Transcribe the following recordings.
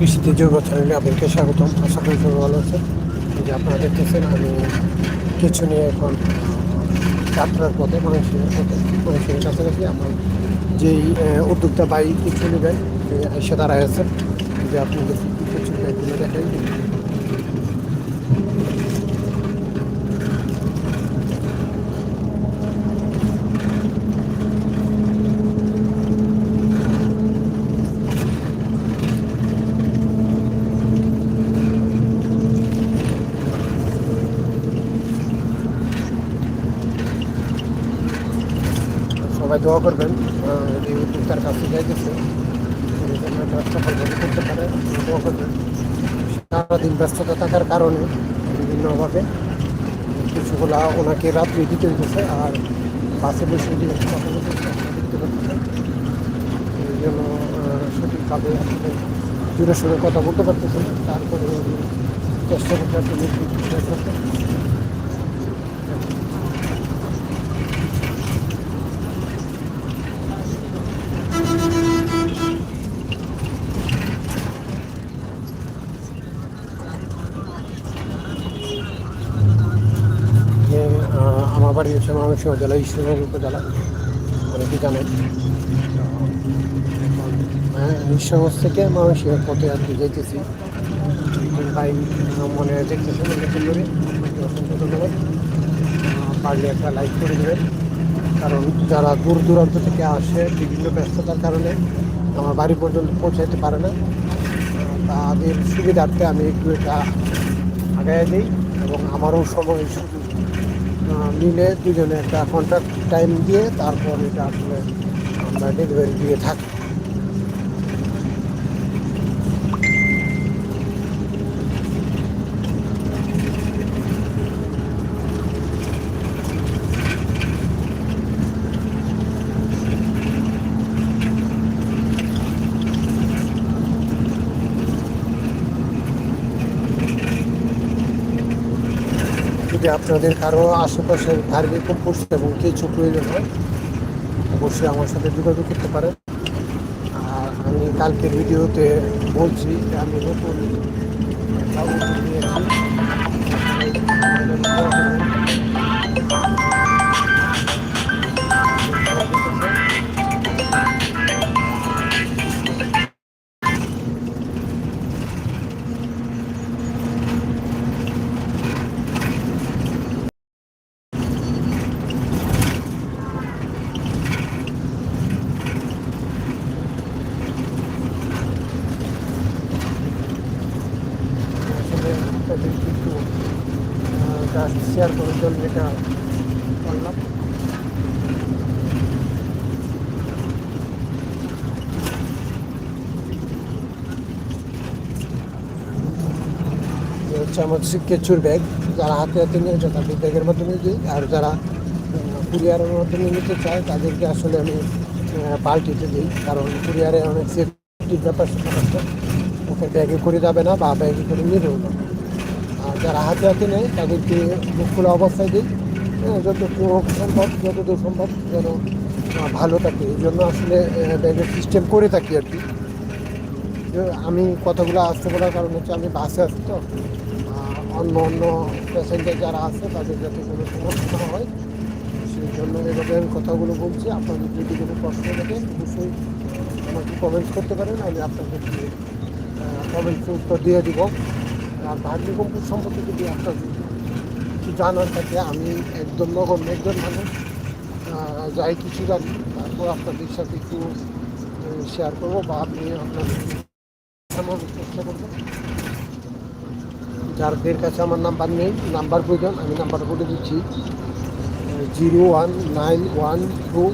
কৃষিতে জৈব চ্যানেলে আপনাকে স্বাগতম। আশা করি সবাই ভালো আছে যে আপনারা দেখতেছেন, আমি কিছু নিয়ে এখন যাত্রার পথে মানুষের পথে মানুষের কাছাকাছি আমার যেই উদ্যোক্তা বাই কিছু নেবেন এসে দাঁড়ায় আছে যে আপনাদের কিছু দেখেন সবাই দোয়া করবেন এই উদ্যোক্তার কাছে যাইতেছে যেন এটা করতে পারে দোয়া করবেন। সারাদিন ব্যস্ততা থাকার কারণে বিভিন্নভাবে কিছুগুলা ওনাকে রাত্রি দিতে হইতেছে আর বাসে বসে দেখতে এই জন্য সঠিকভাবে আসলে দূরের সঙ্গে কথা বলতে পারতেছেন, তারপরে চেষ্টা করতে আপনি করতে বাড়ি হচ্ছে ময়মনসিংহ জেলা ঈশ্বরের উপজেলা অনেকে জানেন? হ্যাঁ নিঃসংস থেকে ময়মনসিংহ পথে আর কি যাইতেছি। ভাই মনে দেখতেছেন অসংখ্য ধন্যবাদ। পারলে একটা লাইক করে দেবেন। কারণ যারা দূর দূরান্ত থেকে আসে বিভিন্ন ব্যস্ততার কারণে আমার বাড়ি পর্যন্ত পৌঁছাইতে পারে না। তাদের সুবিধার্থে আমি একটু এটা আগায় দিই এবং আমারও সময় সুযোগ মিলে দুজনে একটা কন্ট্রাক্ট টাইম দিয়ে তারপর এটা আসলে আমরা ডেলিভারি দিয়ে থাকি। যদি আপনাদের কারও আশেপাশের ধার্মিক কম্পোস্ট এবং কিছু প্রয়োজন হয় অবশ্যই আমার সাথে যোগাযোগ করতে পারেন। আর আমি কালকের ভিডিওতে বলছি যে আমি নতুন নিয়েছি জাস্ট শেয়ার করার জন্য এটা করলাম। হচ্ছে আমার কেঁচুর ব্যাগ। যারা হাতে হাতে নিয়ে যায় তাদের ব্যাগের মাধ্যমে দিই। আর যারা কুরিয়ারের মাধ্যমে নিতে চায়, তাদেরকে আসলে আমি পাল্টিতে দিই। কারণ কুরিয়ারে অনেক সেফটির ব্যাপার আছে। ওকে ব্যাগে করে যাবে না বা ব্যাগে করে নেবেও না। যারা হাতে হাতে নেয় তাদেরকে মুখ খোলা অবস্থায় দিই। হ্যাঁ, যতটুকু সম্ভব যতদূর সম্ভব যেন ভালো থাকে। এই জন্য আসলে ব্যাগের সিস্টেম করে থাকি আর কি। আমি কথাগুলো আসতে বলার কারণ হচ্ছে আমি বাসে আসি তো। অন্য অন্য প্যাসেঞ্জার যারা আছে তাদের যাতে কোনো সমস্যা না হয় সেই জন্য এভাবে আমি কথাগুলো বলছি। আপনাদের যদি কোনো প্রশ্ন থাকে অবশ্যই আমাকে কমেন্টস করতে পারেন আমি আপনাদেরকে কমেন্টস উত্তর দিয়ে দিব। আর ভাগ্য কম্পুর সম্পর্কে যদি আপনার কিছু জানার থাকে, আমি একদম নগণ্য একজন মানুষ যাই কিছু জানি, তারপর আপনাদের সাথে একটু শেয়ার করব বা আপনি জানানোর চেষ্টা করবেন। যাদের কাছে আমার নাম্বার নেই নাম্বার প্রয়োজন, আমি নাম্বার বলে দিচ্ছি। Zero one nine one two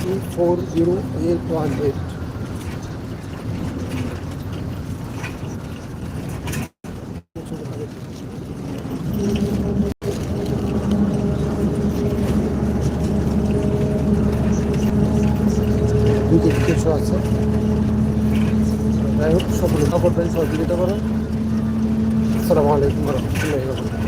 two four zero eight one eight কিছু আছে। যাই হোক সকলে খবর পেয়ে সহযোগিতা করেন। আসসালামু আলাইকুম রহমতুল্লাহ